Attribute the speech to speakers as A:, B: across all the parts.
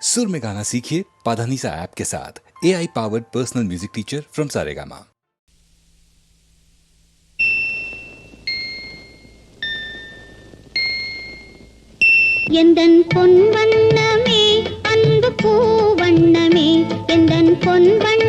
A: सुर में गाना सीखिए पाधानीसा ऐप के साथ। A I powered personal music teacher from Saregama
B: எந்தன் பொன் வண்ணமே, அன்பு பூ வண்ணமே, எந்தன் பொன்
C: வண்ண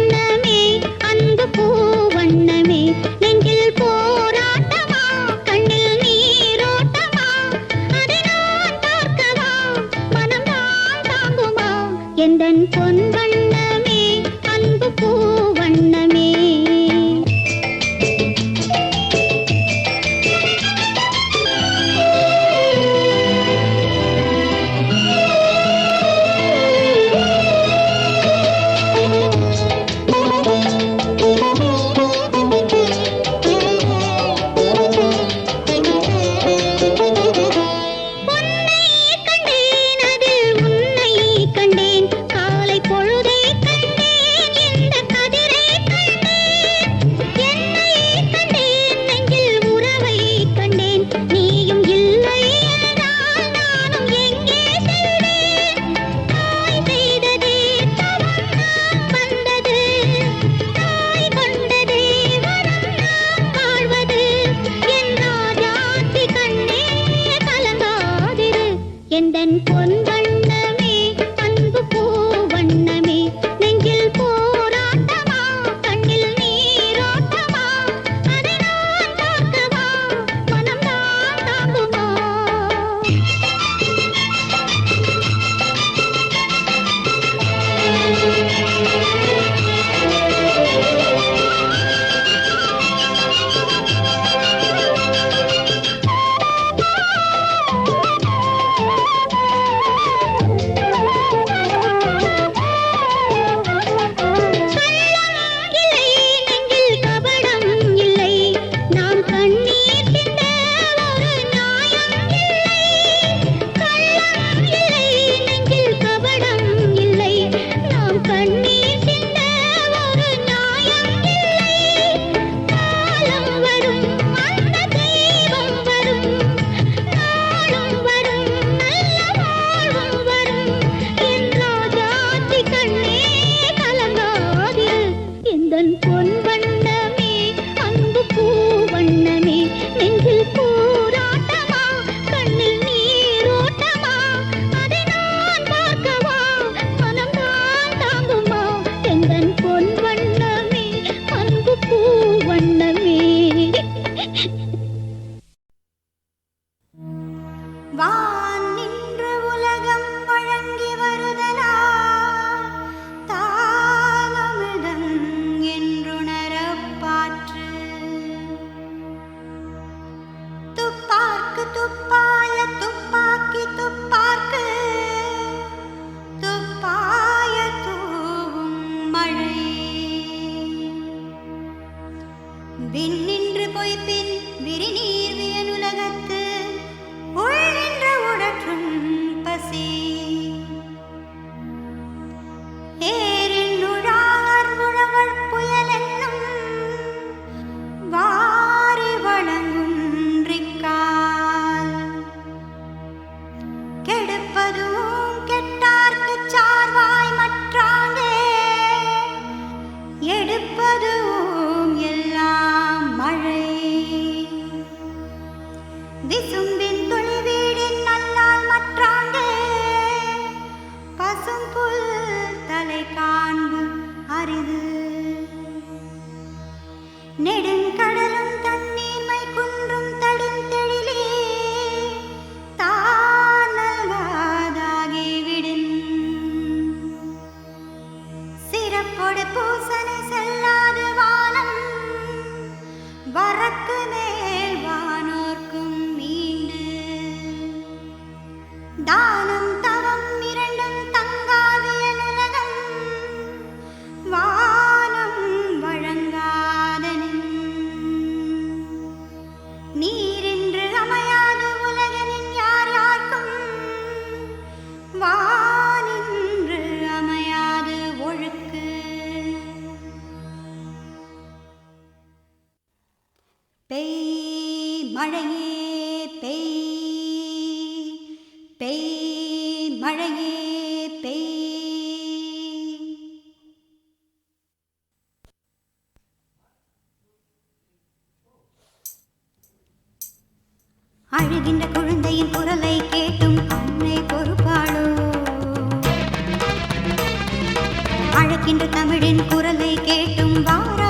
C: அழக்கின்ற தமிழின் குரலை கேட்டும் வார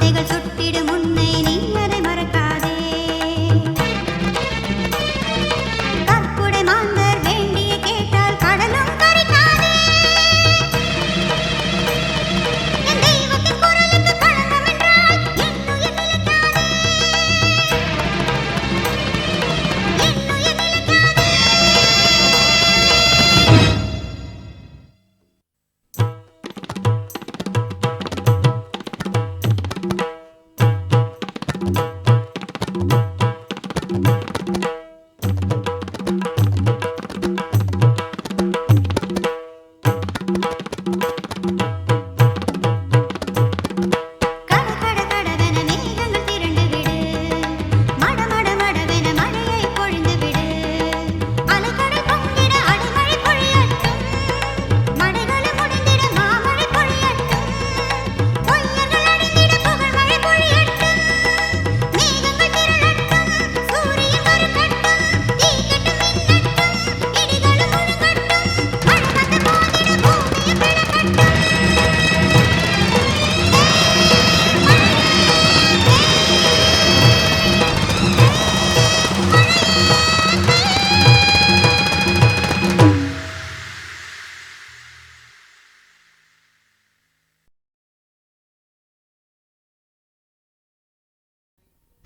C: 那个猪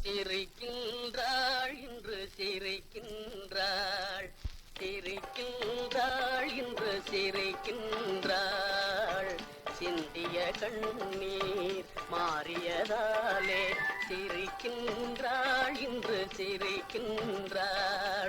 D: சிரிக்கின்றாள் இன்று சிரிக்கின்றாள். சிரிக்கின்றாள் இன்று சிரிக்கின்றாள். சிந்திய கண்ணீர் மாறியதாலே சிரிக்கின்றாள் இன்று சிரிக்கின்றாள்.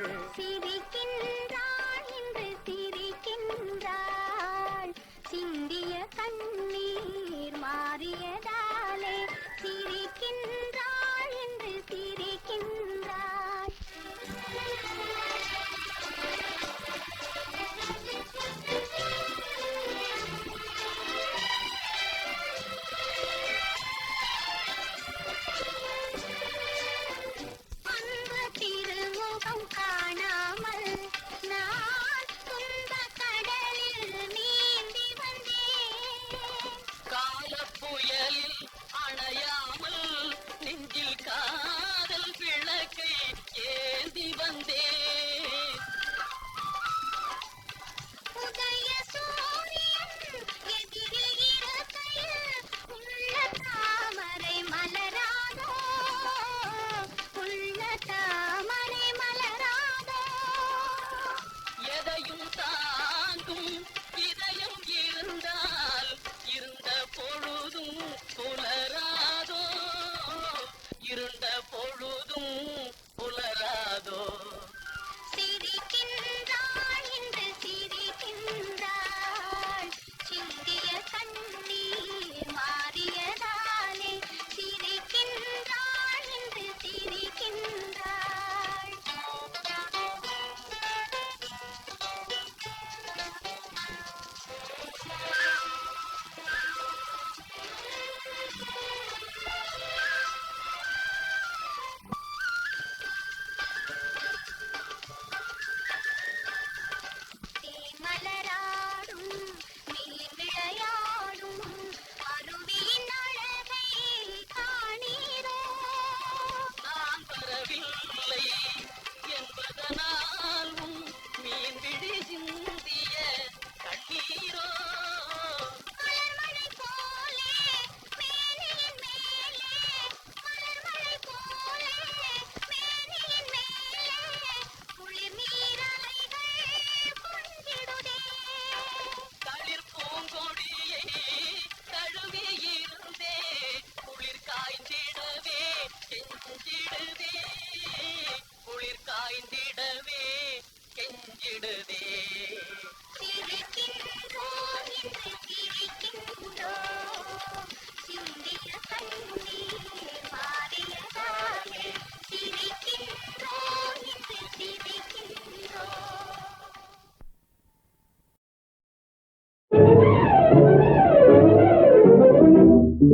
E: ஆட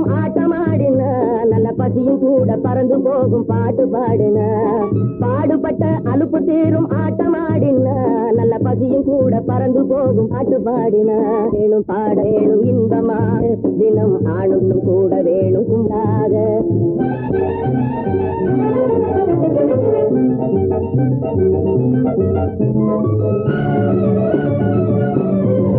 E: அலுப்பு ஆட்டமாடின. நல்ல பசியும் கூட பறந்து போகும் பாட்டு பாடின. பாடுபட்ட அலுப்பு தீரும் ஆட்டமாடின. நல்ல பசியும் கூட பறந்து போகும் பாட்டு பாடின. வேணும் பாட வேணும் இன்பமாக. தினம் ஆணும் கூட வேணும் குண்டாக. Thank you.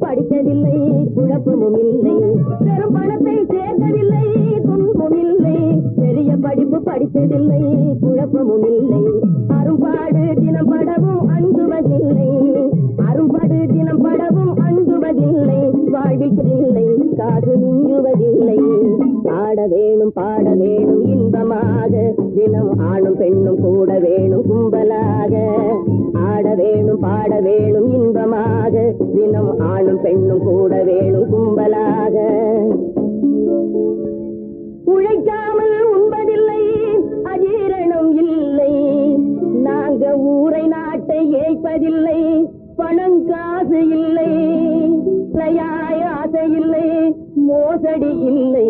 E: படித்ததில்லை குழப்பமும் இல்லை. பெரும் பணத்தை சேர்க்கவில்லை துன்பும் இல்லை. பெரிய படிப்பு படித்ததில்லை குழப்பமும் இல்லை. அரும்பாடு தினம் படவும் அஞ்சுவதில்லை. அரும்பாடு தினம் படவும் அஞ்சுவதில்லை. வாழ்விக்கதில்லை காது மிஞ்சுவதில்லை. பாட வேணும் பாட வேணும் இன்பமாக தினம் ஆணும் பெண்ணும் கூட வேணும் கும்பலாக. ஆட வேணும் பாட வேணும் இன்பமாக. தினம் ஆணும் பெண்ணும் கூட வேணும் கும்பலாக. உழைக்காமல் உண்பதில்லை அஜீரணம் இல்லை. நாங்க ஊரை நாட்டை ஏய்ப்பதில்லை பணம் காசு இல்லை. ஆசை இல்லை மோசடி இல்லை.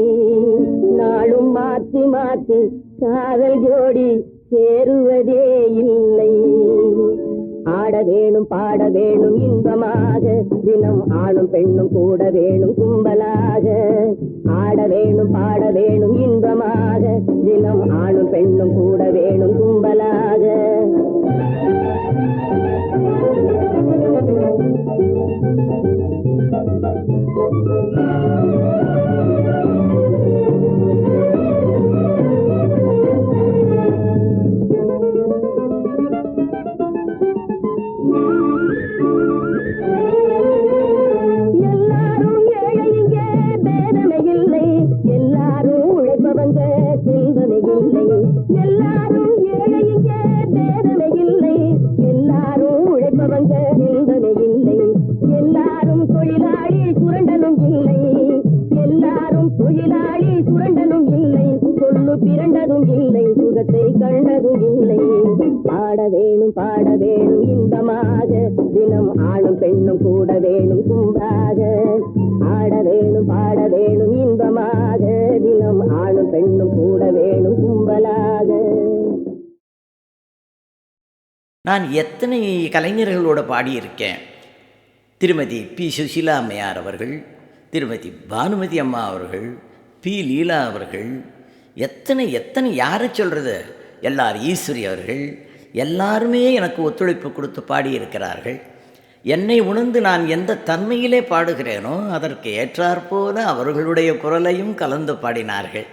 E: நாளும் மாத்தி மாத்தி காதல் ஜோடி சேருவதே இல்லை. ஆட வேணும் பாட வேணும் இன்பமாக. தினம் ஆணும் பெண்ணும் கூட வேணும் கும்பலாக. ஆட வேணும் பாட வேணும் இன்பமாக. தினம் ஆணும் பெண்ணும் கூட வேணும் கும்பலாக. Thank you.
F: நான் எத்தனை கலைஞர்களோட பாடியிருக்கேன்? திருமதி பி. சுஷீலா அம்மையார் அவர்கள் திருமதி பானுமதி அம்மா அவர்கள் பி. லீலா அவர்கள் எத்தனை எத்தனை யாரை சொல்கிறது எல்லார் ஈஸ்வரி அவர்கள் எல்லாருமே எனக்கு ஒத்துழைப்பு கொடுத்து பாடியிருக்கிறார்கள். என்னை உணர்ந்து நான் எந்த தன்மையிலே பாடுகிறேனோ அதற்கு ஏற்றாற்போல அவர்களுடைய குரலையும் கலந்து பாடினார்கள்.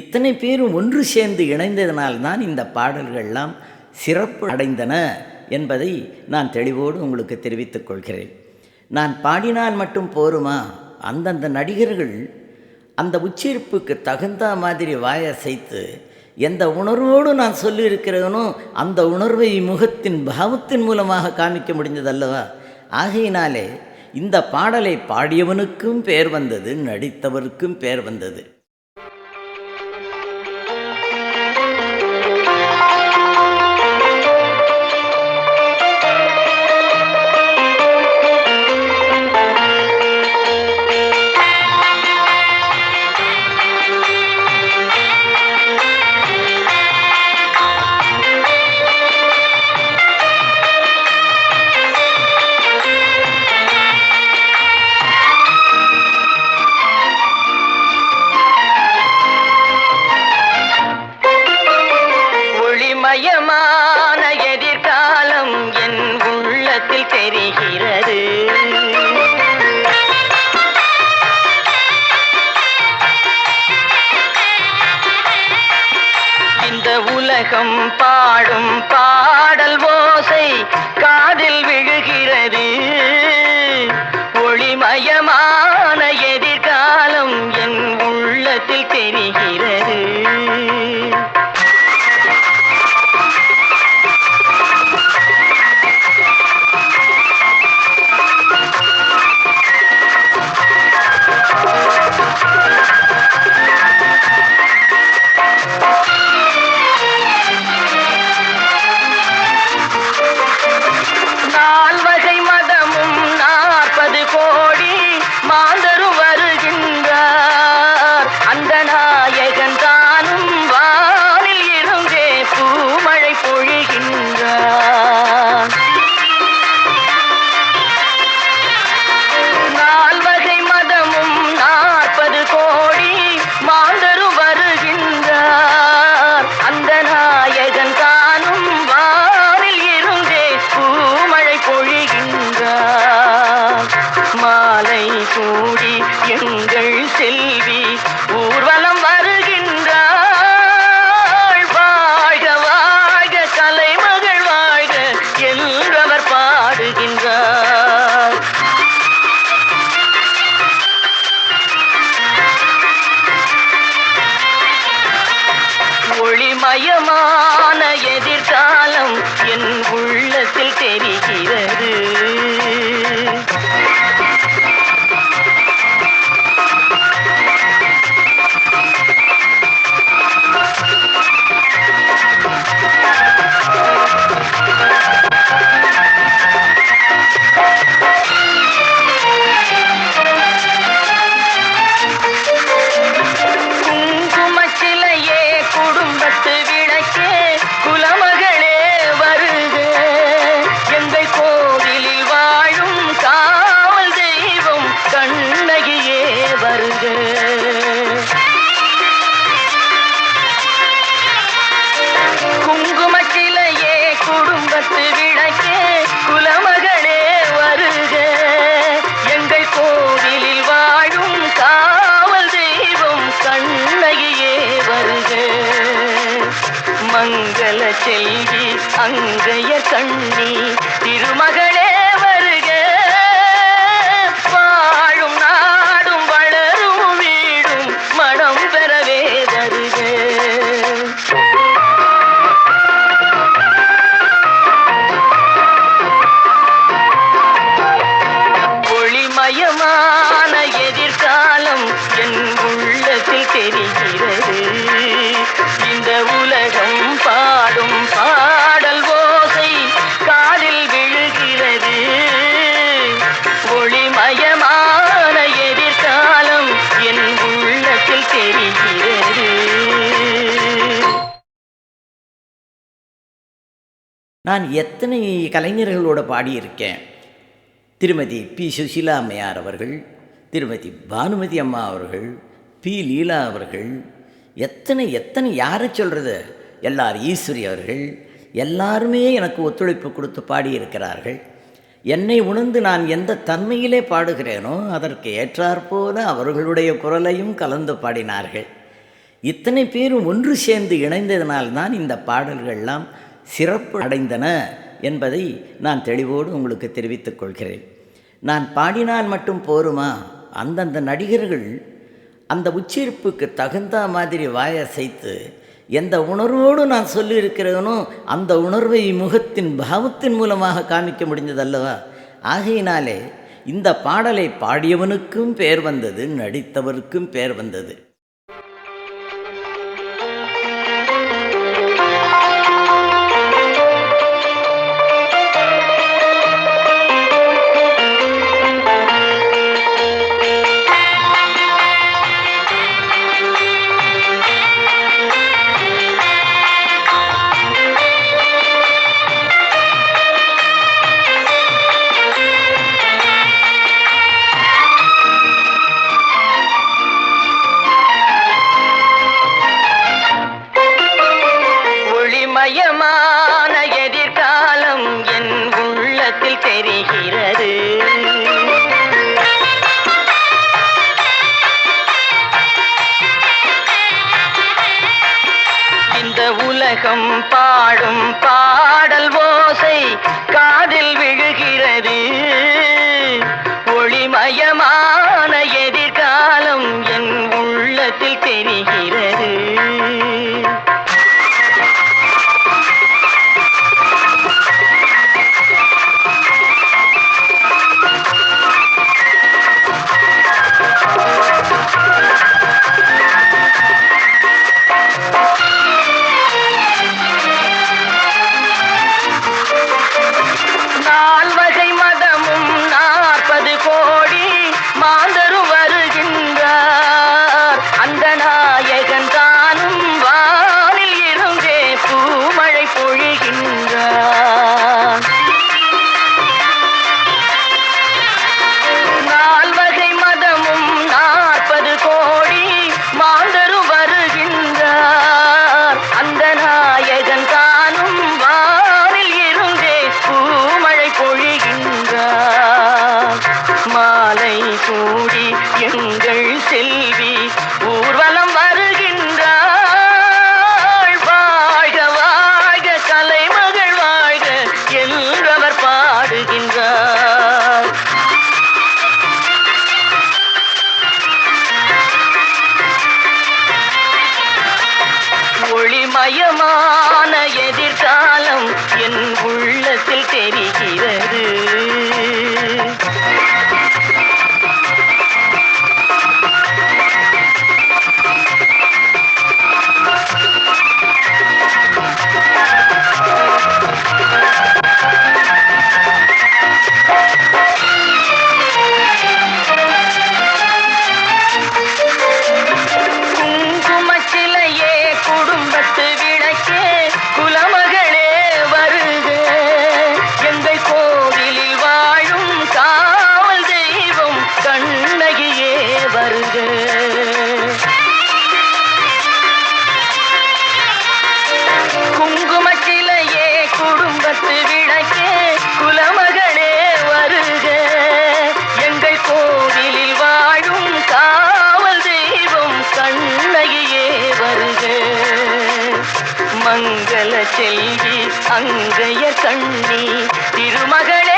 F: இத்தனை பேரும் ஒன்று சேர்ந்து இணைந்ததினால்தான் இந்த பாடல்கள்லாம் சிறப்பு அடைந்தன என்பதை நான் தெளிவோடு உங்களுக்கு தெரிவித்துக் கொள்கிறேன். நான் பாடினால் மட்டும் போருமா? அந்தந்த நடிகர்கள் அந்த உச்சரிப்புக்கு தகுந்த மாதிரி வாயசைத்து எந்த உணர்வோடு நான் சொல்லியிருக்கிறேனோ அந்த உணர்வை முகத்தின் பாவத்தின் மூலமாக காமிக்க முடிந்ததல்லவா? ஆகையினாலே இந்த பாடலை பாடியவனுக்கும் பேர் வந்தது நடித்தவருக்கும் பேர் வந்தது.
D: உலகம் பாடும் பாடல் ஓசை காதில் விழுகிறது. ஒளிமயமான எதிர்காலம் என் உள்ள செல்வி
F: நான் எத்தனை கலைஞர்களோட பாடியிருக்கேன்? திருமதி பி சுஷீலா அம்மையார் அவர்கள் திருமதி பானுமதி அம்மா அவர்கள் பி லீலா அவர்கள் எத்தனை எத்தனை யாரை சொல்கிறது எல்லார் ஈஸ்வரி அவர்கள் எல்லாருமே எனக்கு ஒத்துழைப்பு கொடுத்து பாடியிருக்கிறார்கள். என்னை உணர்ந்து நான் எந்த தன்மையிலே பாடுகிறேனோ அதற்கு ஏற்றாற்போல அவர்களுடைய குரலையும் கலந்து பாடினார்கள். இத்தனை பேரும் ஒன்று சேர்ந்து இணைந்ததினால்தான் இந்த பாடல்கள்லாம் சிறப்பு அடைந்தன என்பதை நான் தெளிவோடு உங்களுக்கு தெரிவித்துக் கொள்கிறேன். நான் பாடினால் மட்டும் போருமா? அந்தந்த நடிகர்கள் அந்த உச்சரிப்புக்கு தகுந்த மாதிரி வாயசைத்து எந்த உணர்வோடு நான் சொல்லியிருக்கிறேனோ அந்த உணர்வை முகத்தின் பாவத்தின் மூலமாக காமிக்க முடிந்ததல்லவா? ஆகையினாலே இந்த பாடலை பாடியவனுக்கும் பேர் வந்தது நடித்தவருக்கும் பேர் வந்தது.
D: செல்வி அங்கைய கண்ணி திருமகளே